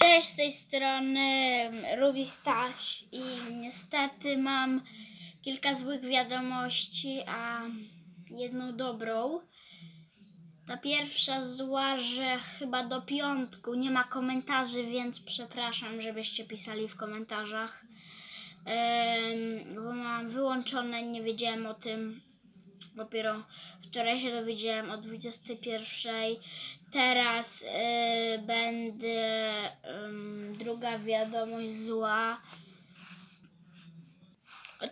Cześć, z tej strony Ruby Staś i niestety mam kilka złych wiadomości, a jedną dobrą. Ta pierwsza zła, że chyba do piątku nie ma komentarzy, więc przepraszam, żebyście pisali w komentarzach. Bo mam wyłączone, nie wiedziałem o tym. Dopiero wczoraj się dowiedziałem o 21. Teraz y, będę druga wiadomość zła.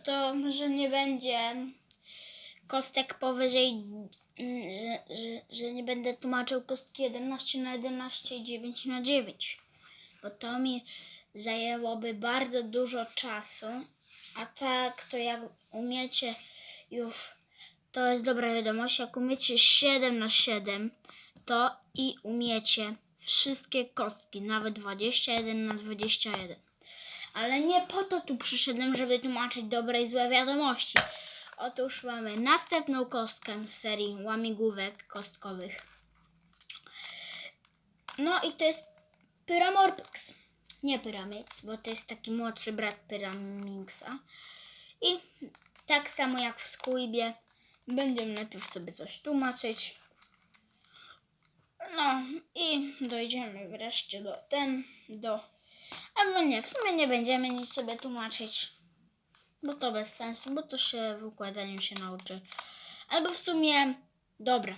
To, że nie będzie kostek powyżej, mm, że, że, że nie będę tłumaczył kostki 11 na 11 i 9 na 9. Bo to mi zajęłoby bardzo dużo czasu. A tak, to jak umiecie już to jest dobra wiadomość. Jak umiecie 7 na 7, to i umiecie wszystkie kostki, nawet 21 na 21. Ale nie po to tu przyszedłem, żeby tłumaczyć dobre i złe wiadomości. Otóż mamy następną kostkę z serii łamigłówek kostkowych. No i to jest Pyramorpix. Nie Pyramix, bo to jest taki młodszy brat Pyramixa. I tak samo jak w Squibie, będziemy najpierw sobie coś tłumaczyć. No i dojdziemy wreszcie do ten, do... Albo nie, w sumie nie będziemy nic sobie tłumaczyć, bo to bez sensu, bo to się w układaniu się nauczy. Albo w sumie, dobra,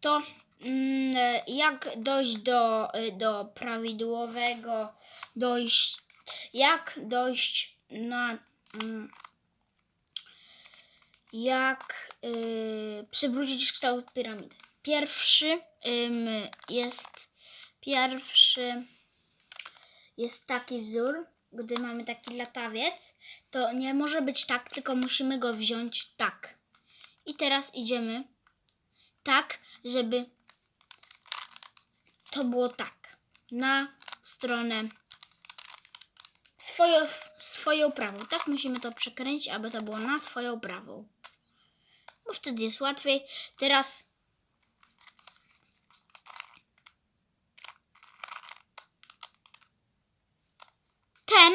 to mm, jak dojść do, do prawidłowego, dojść, jak dojść na... Mm, jak y, przywrócić kształt piramidy. Pierwszy jest pierwszy jest taki wzór, gdy mamy taki latawiec, to nie może być tak, tylko musimy go wziąć tak. I teraz idziemy tak, żeby to było tak. Na stronę swoją, swoją prawą. Tak musimy to przekręcić, aby to było na swoją prawą. Bo wtedy jest łatwiej. Teraz ten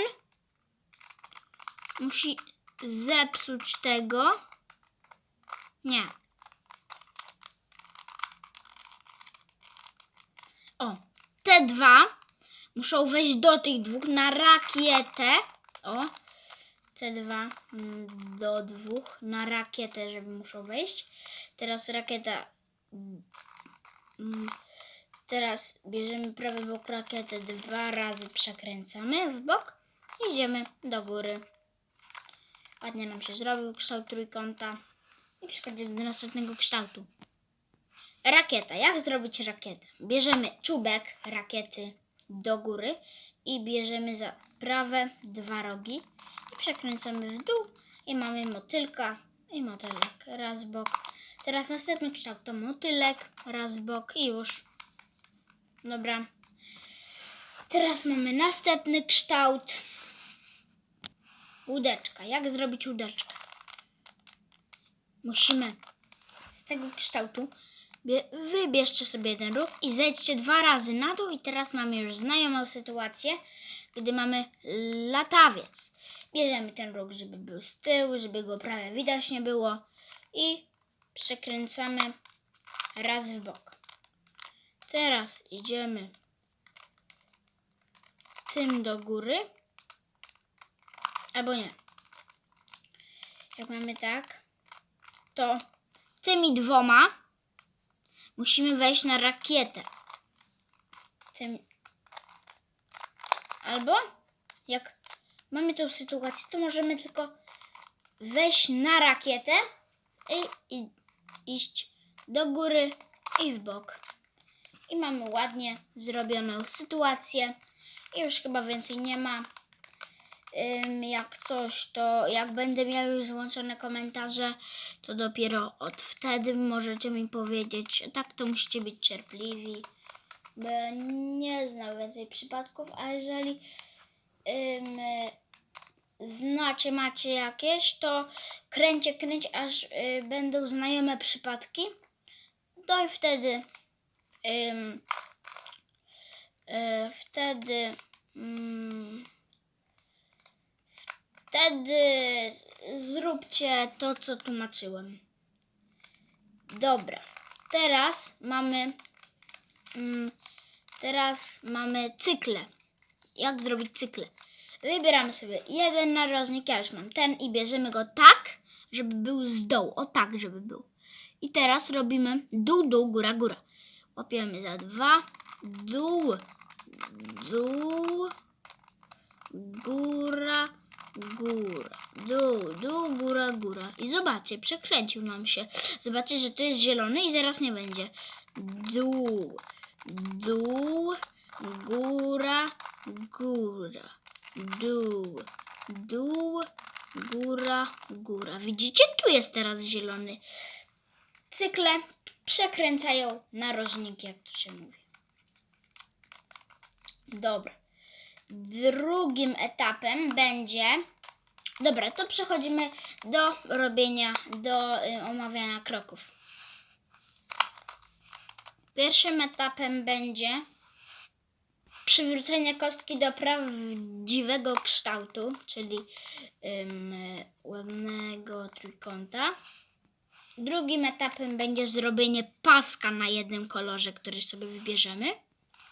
musi zepsuć tego. Nie. O, te dwa muszą wejść do tych dwóch na rakietę. O, te dwa mm, do dwóch na rakietę, żeby muszą wejść. Teraz rakieta. mm, Teraz bierzemy prawy bok rakiety, dwa razy przekręcamy w bok i idziemy do góry. Ładnie nam się zrobił kształt trójkąta. I przechodzimy do następnego kształtu. Rakieta. Jak zrobić rakietę? Bierzemy czubek rakiety do góry i bierzemy za prawe dwa rogi przekręcamy w dół i mamy motylka i motylek raz w bok. Teraz następny kształt to motylek raz w bok i już. Dobra. Teraz mamy następny kształt. Łódeczka. Jak zrobić łódeczkę? Musimy z tego kształtu bie- wybierzcie sobie jeden ruch i zejdźcie dwa razy na dół i teraz mamy już znajomą sytuację, gdy mamy latawiec. Bierzemy ten ruch, żeby był z tyłu, żeby go prawie widać nie było i przekręcamy raz w bok. Teraz idziemy tym do góry. Albo nie. Jak mamy tak, to tymi dwoma musimy wejść na rakietę. Tym. Albo jak mamy tą sytuację, to możemy tylko wejść na rakietę i, i iść do góry i w bok. I mamy ładnie zrobioną sytuację. I już chyba więcej nie ma. Ym, jak coś, to jak będę miał już złączone komentarze, to dopiero od wtedy możecie mi powiedzieć. Tak to musicie być cierpliwi. Bo ja nie znam więcej przypadków, a jeżeli ym, znacie, macie jakieś, to kręcie, kręć, aż y, będą znajome przypadki. No i wtedy ym, y, wtedy Mm. Wtedy zróbcie to, co tłumaczyłem. Dobra. Teraz mamy. Mm, teraz mamy cykle. Jak zrobić cykle? Wybieramy sobie jeden narożnik, ja już mam ten i bierzemy go tak, żeby był z dołu. O tak, żeby był. I teraz robimy dół, dół, góra, góra. Łapiemy za dwa, dół, dół, góra, góra, dół, dół, góra, góra. I zobaczcie, przekręcił nam się. Zobaczcie, że to jest zielony i zaraz nie będzie. Dół, dół, góra, góra, dół, dół, góra, góra. Widzicie? Tu jest teraz zielony. Cykle przekręcają narożniki, jak to się mówi. Dobra. Drugim etapem będzie. Dobra, to przechodzimy do robienia, do y, omawiania kroków. Pierwszym etapem będzie przywrócenie kostki do prawdziwego kształtu, czyli ładnego trójkąta. Drugim etapem będzie zrobienie paska na jednym kolorze, który sobie wybierzemy.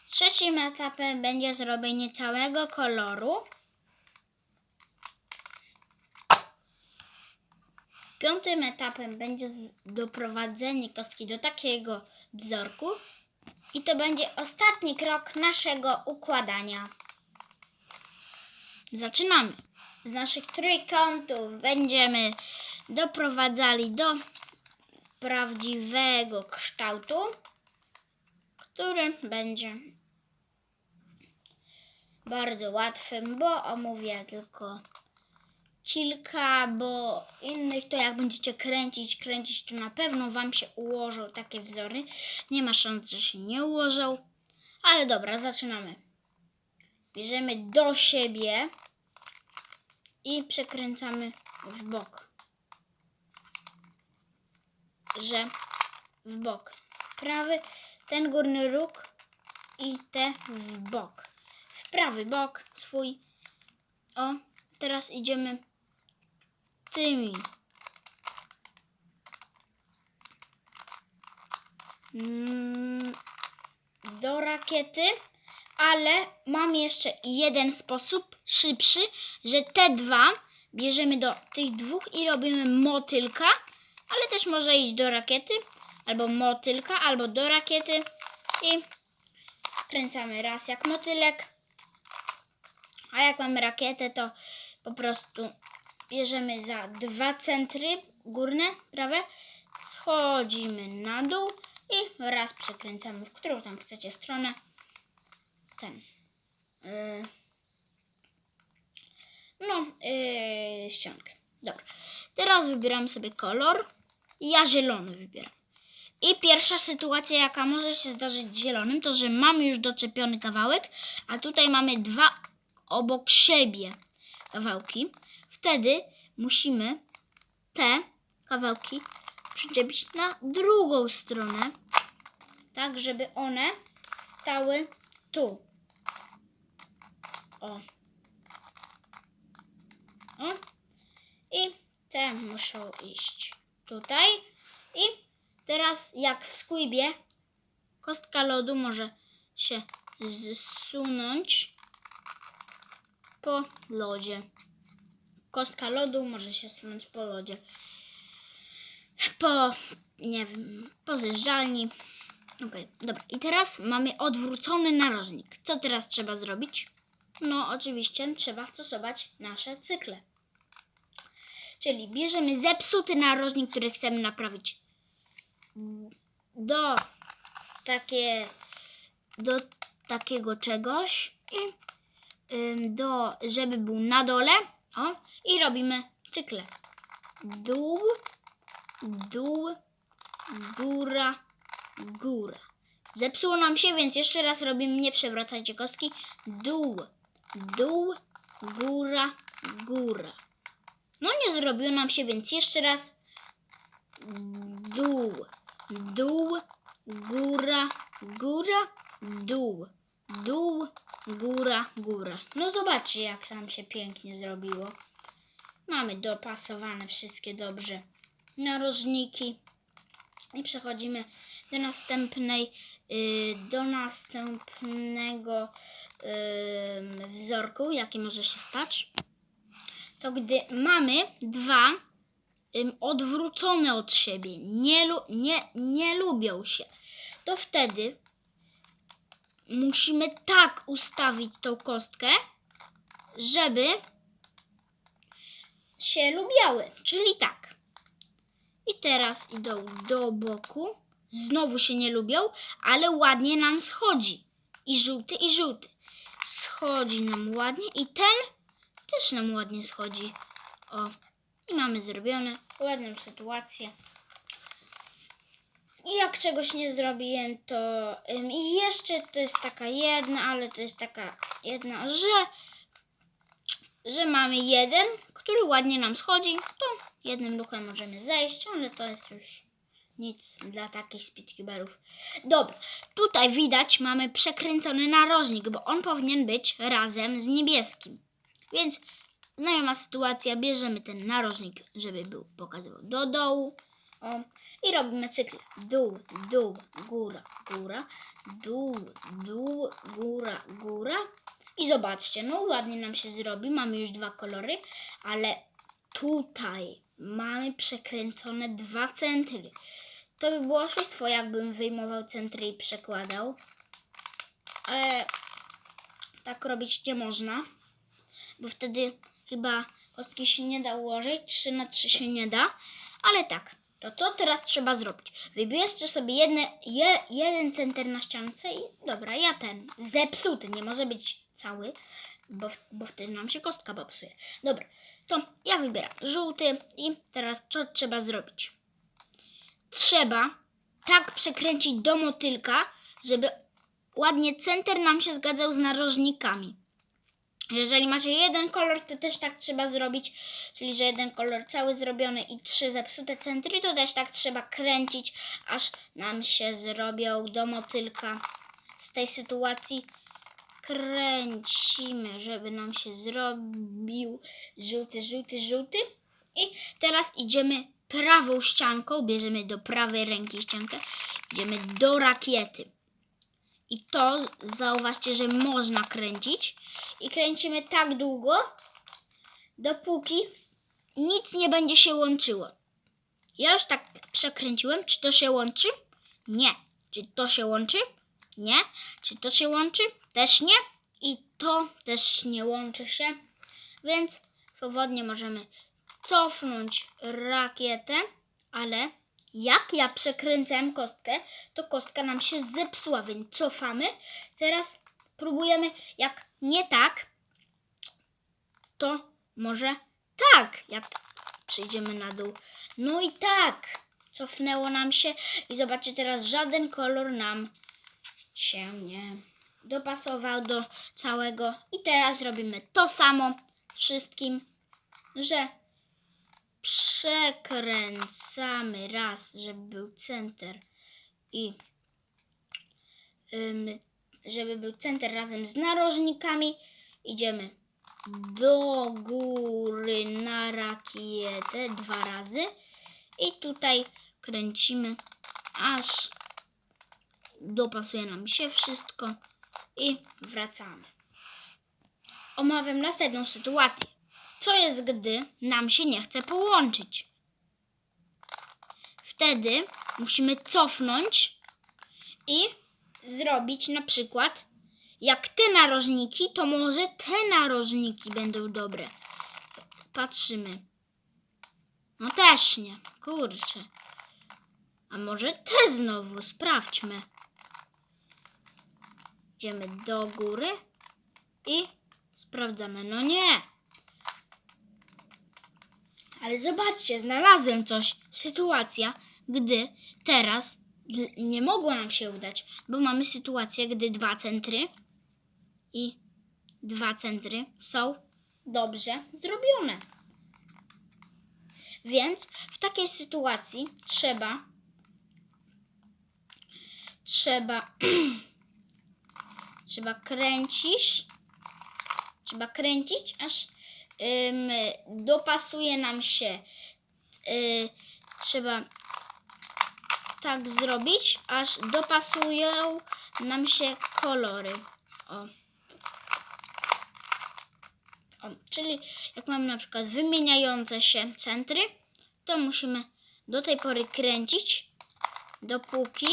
Trzecim etapem będzie zrobienie całego koloru. Piątym etapem będzie doprowadzenie kostki do takiego wzorku. I to będzie ostatni krok naszego układania. Zaczynamy. Z naszych trójkątów będziemy doprowadzali do prawdziwego kształtu, który będzie bardzo łatwym, bo omówię tylko kilka, bo innych to jak będziecie kręcić, kręcić, to na pewno Wam się ułożą takie wzory. Nie ma szans, że się nie ułożą. Ale dobra, zaczynamy. Bierzemy do siebie i przekręcamy w bok. Że w bok. Prawy, ten górny róg i te w bok. W prawy bok swój. O, teraz idziemy tymi. Mm, Do rakiety, ale mam jeszcze jeden sposób szybszy, że te dwa bierzemy do tych dwóch i robimy motylka, ale też może iść do rakiety, albo motylka, albo do rakiety i kręcamy raz jak motylek, a jak mamy rakietę, to po prostu bierzemy za dwa centry górne, prawe, schodzimy na dół i raz przekręcamy, w którą tam chcecie stronę. Ten. Yy, no, yy, ściankę. Dobra. Teraz wybieram sobie kolor. Ja zielony wybieram. I pierwsza sytuacja, jaka może się zdarzyć zielonym, to że mamy już doczepiony kawałek, a tutaj mamy dwa obok siebie kawałki. Wtedy musimy te kawałki przyczepić na drugą stronę, tak żeby one stały tu. O. O. I te muszą iść tutaj. I teraz jak w kostka lodu może się zsunąć po lodzie. Kostka lodu może się zsunąć po lodzie. Po, nie wiem, po zjeżdżalni. Okej, dobra. I teraz mamy odwrócony narożnik. Co teraz trzeba zrobić? No, oczywiście trzeba stosować nasze cykle. Czyli bierzemy zepsuty narożnik, który chcemy naprawić do takie do takiego czegoś i do, żeby był na dole. O, i robimy cykle. Dół, dół, góra, góra. Zepsuło nam się, więc jeszcze raz robimy, nie przewracajcie kostki. Dół, dół, góra, góra. No nie zrobiło nam się, więc jeszcze raz. Dół, dół, góra, góra, dół, dół, góra, góra. No zobaczcie, jak tam się pięknie zrobiło. Mamy dopasowane wszystkie dobrze narożniki. I przechodzimy do następnej, y, do następnego ym, wzorku, jaki może się stać. To gdy mamy dwa odwrócone od siebie, nie, nie, nie lubią się, to wtedy musimy tak ustawić tą kostkę, żeby się lubiały, czyli tak. I teraz idą do boku. Znowu się nie lubią, ale ładnie nam schodzi. I żółty, i żółty. Schodzi nam ładnie i ten też nam ładnie schodzi. O, i mamy zrobione. Ładną sytuację. I jak czegoś nie zrobiłem, to i jeszcze to jest taka jedna, ale to jest taka jedna, że że mamy jeden, który ładnie nam schodzi, to jednym ruchem możemy zejść, ale to jest już nic dla takich speedcuberów. Dobra, tutaj widać mamy przekręcony narożnik, bo on powinien być razem z niebieskim. Więc znajoma sytuacja, bierzemy ten narożnik, żeby był pokazywał do dołu. O, I robimy cykl dół, dół, góra, góra, dół, dół, góra, góra. I zobaczcie, no ładnie nam się zrobi. Mamy już dwa kolory, ale tutaj mamy przekręcone dwa centry. To by było oszustwo, jakbym wyjmował centry i przekładał. Ale tak robić nie można, bo wtedy chyba kostki się nie da ułożyć, 3 na 3 się nie da. Ale tak, to co teraz trzeba zrobić? Wybierzcie sobie jedne, je, jeden center na ściance i dobra, ja ten zepsuty, nie może być cały, bo, bo wtedy nam się kostka popsuje. Dobra, to ja wybieram żółty i teraz co trzeba zrobić? Trzeba tak przekręcić do motylka, żeby ładnie center nam się zgadzał z narożnikami. Jeżeli macie jeden kolor, to też tak trzeba zrobić, czyli że jeden kolor cały zrobiony i trzy zepsute centry, to też tak trzeba kręcić, aż nam się zrobią do motylka. Z tej sytuacji kręcimy, żeby nam się zrobił żółty, żółty, żółty. I teraz idziemy prawą ścianką, bierzemy do prawej ręki ściankę, idziemy do rakiety. I to zauważcie, że można kręcić. I kręcimy tak długo, dopóki nic nie będzie się łączyło. Ja już tak przekręciłem. Czy to się łączy? Nie. Czy to się łączy? Nie. Czy to się łączy? Też nie. I to też nie łączy się. Więc swobodnie możemy cofnąć rakietę, ale jak ja przekręcałem kostkę, to kostka nam się zepsuła, więc cofamy. Teraz próbujemy, jak nie tak, to może tak, jak przejdziemy na dół. No i tak, cofnęło nam się i zobaczcie teraz, żaden kolor nam się nie dopasował do całego. I teraz robimy to samo z wszystkim, że przekręcamy raz, żeby był center i żeby był center razem z narożnikami. Idziemy do góry na rakietę dwa razy i tutaj kręcimy aż dopasuje nam się wszystko i wracamy. Omawiam następną sytuację. Co jest, gdy nam się nie chce połączyć? Wtedy musimy cofnąć i zrobić na przykład jak te narożniki, to może te narożniki będą dobre. Patrzymy. No też nie. Kurczę. A może te znowu? Sprawdźmy. Idziemy do góry i sprawdzamy. No nie. Ale zobaczcie, znalazłem coś. Sytuacja, gdy teraz nie mogło nam się udać, bo mamy sytuację, gdy dwa centry i dwa centry są dobrze zrobione. Więc w takiej sytuacji trzeba trzeba trzeba kręcić, trzeba kręcić, aż ym, dopasuje nam się. Y, trzeba tak zrobić, aż dopasują nam się kolory. O. O, czyli jak mamy na przykład wymieniające się centry, to musimy do tej pory kręcić, dopóki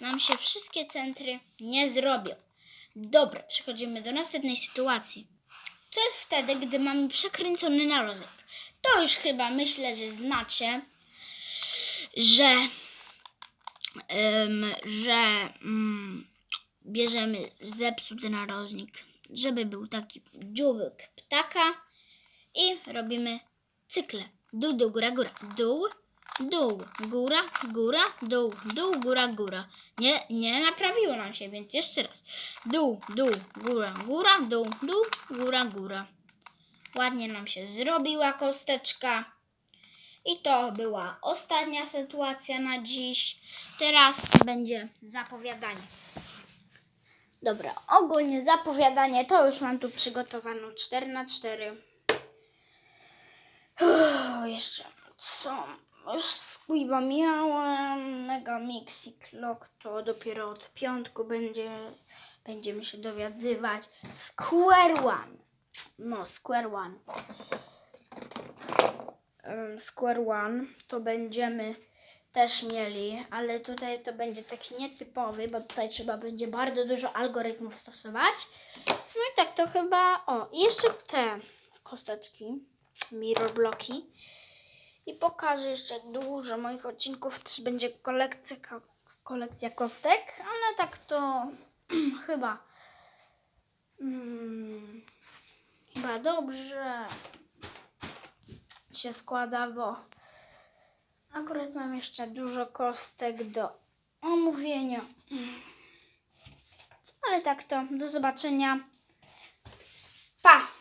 nam się wszystkie centry nie zrobią. Dobra, przechodzimy do następnej sytuacji. Co jest wtedy, gdy mamy przekręcony narożnik? To już chyba myślę, że znacie, że, że mm, bierzemy zepsuty narożnik, żeby był taki dzióbek ptaka i robimy cykle. Dół, dół, góra, góra, dół, dół, góra, góra, dół, dół, góra, góra. Nie, nie naprawiło nam się, więc jeszcze raz. Dół, dół, góra, góra, dół, dół, góra, góra. Ładnie nam się zrobiła kosteczka. I to była ostatnia sytuacja na dziś. Teraz będzie zapowiadanie. Dobra, ogólnie zapowiadanie to już mam tu przygotowaną 4 na 4 Uff, jeszcze co? Już Squiba miałem, Mega Mixi Clock to dopiero od piątku będzie, będziemy się dowiadywać. Square One. No, Square One. Square One to będziemy też mieli, ale tutaj to będzie taki nietypowy, bo tutaj trzeba będzie bardzo dużo algorytmów stosować. No i tak to chyba. O, i jeszcze te kosteczki, mirror bloki. I pokażę jeszcze dużo moich odcinków. Też będzie kolekcja, ko- kolekcja kostek, ale tak to chyba. Mm, chyba dobrze się składa, bo Akurat mam jeszcze dużo kostek do omówienia. Ale tak to, do zobaczenia. Pa!